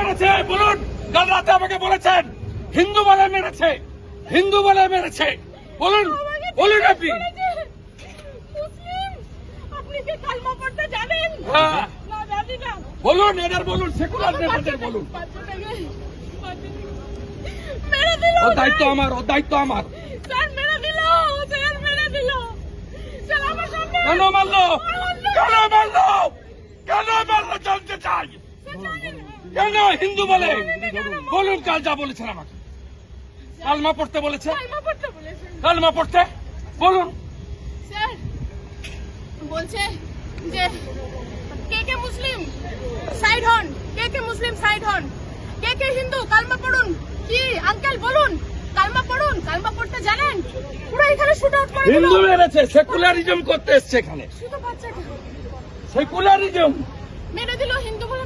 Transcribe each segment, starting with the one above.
মেরেছে বলুন কাল রাতে আমাকে বলেছেন হিন্দু বলে মেরেছে হিন্দু বলে মেরেছে। বলুন বলুন আপনি। হ্যাঁ। বলুন এদের বলুন সেকুলার নেতাদের বলুন। ও দায়িত্ব আমার ও দায়িত্ব আমার। কেন মারলো? কেন মারলো? কেন মারলো? জানতে চাই। কেন হিন্দু বলে? বলুন কাল যা বলেছেন আমাকে। কালমা পড়তে বলেছে? কালমা পড়তে বলুন। বলছে যে কে কে মুসলিম? সাইড হন। কে কে মুসলিম সাইড হন? কে কে হিন্দু? কালমা পড়ুন। কি? আঙ্কেল বলুন। কালমা পড়ুন? কালমা পড়তে জানেন? পুরো এখানে শুট আউট করে হিন্দু মেরেছে সেকুলারিজম করতে এসছে এখানে। সেকুলারিজম। মেরে দিল হিন্দু বলে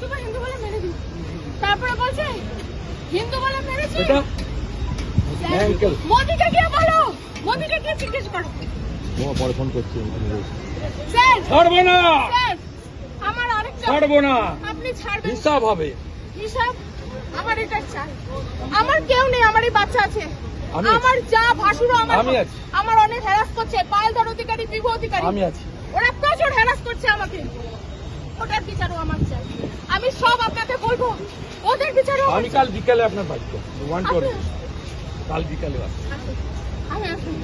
শুধু হিন্দু বলে মেরে দিল তারপরে বলছে হিন্দু বলে মেরেছে. মোদিকে গিয়ে বলো মোদিকে গিয়ে জিজ্ঞেস করো। পরে ফোন করছি স্যার ছাড়বো না! স্যার আমার আরেকটা ছাড়বো না! আপনি ছাড়বেন। হিসাব হবে। হিসাব? আমার এটা চাই। আমার কেউ নেই আমার এই বাচ্চা আছে। আমার যা ভাসুরো আমার আমি আছি। আমার অনেক হ্যারাস করছে পায়েলদার অধিকারী বিভু অধিকারী। আমি আছি। ওরা প্রচুর হ্যারাস করছে আমাকে। ওটার বিচারও আমার চাই। আমি সব আপনাকে বলব ওদের বিচারও আমি কাল বিকালে আপনার বাড়িতে ওয়ান। করে আসুন, কাল বিকালে আসব। আমি আসুন।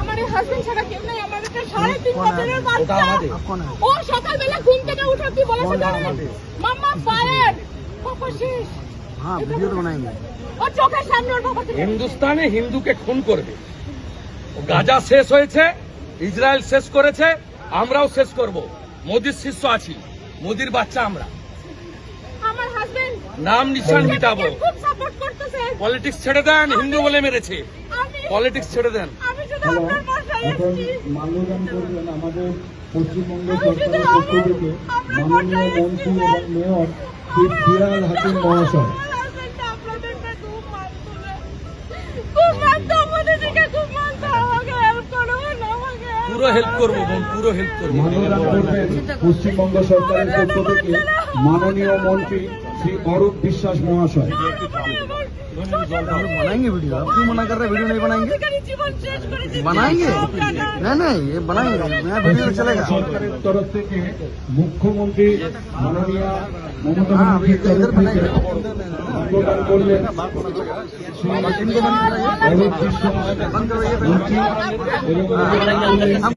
আমার হাজবেন্ড ছাড়া কেউ নেই আমার একটা সাড়ে তিন বছরের বাচ্চা। ও সকালবেলা ঘুম থেকে উঠে কি বলেছে জানেন? মাম্মা ফায়ার বাবা শেষ। হ্যাঁ ভিডিও তো বানাएंगे ওর চোখের সামনে ওর বাবা হিন্দুস্তানে হিন্দুকে খুন করবে। গাজা শেষ হয়েছে ইসরায়েল শেষ করেছে আমরাও শেষ করব। মোদির শিষ্য আছি। মোদির বাচ্চা আমরা। নাম নিশান মিটাবো। খুব পলিটিক্স ছেড়ে দেন হিন্দু বলে মেরেছে। পলিটিক্স ছেড়ে দেন। আমাদের পশ্চিমবঙ্গ সরকারের পক্ষ থেকে মাননীয় মন্ত্রী এবং মেয়র শ্রী ফিরাল হাকিম মহাশয়। পুরো হেল্প করবো করুন। বোন পুরো হেল্প করবো মাননীয় করবেন পশ্চিমবঙ্গ সরকারের পক্ষ থেকে মাননীয় মন্ত্রী শ্রী অরূপ বিশ্বাস মহাশয় बनाएंगे वीडियो आप क्यों मना कर रहे हैं वीडियो नहीं बनाएंगे अधिकारी জীবন শেষ করে দিচ্ছে। बनाएंगे সব টাকা। नहीं नहीं ये बनाएंगे नया वीडियो चलेगा সরকারের তরফ থেকে মুখ্যমন্ত্রী মাননীয় মমতা हाँ अभी ব্যানার্জির इधर তরফ থেকে बनाएंगे অবদান করলেন শ্রী অরূপ বিশ্বাস बंद करो ये মন্ত্রী এবং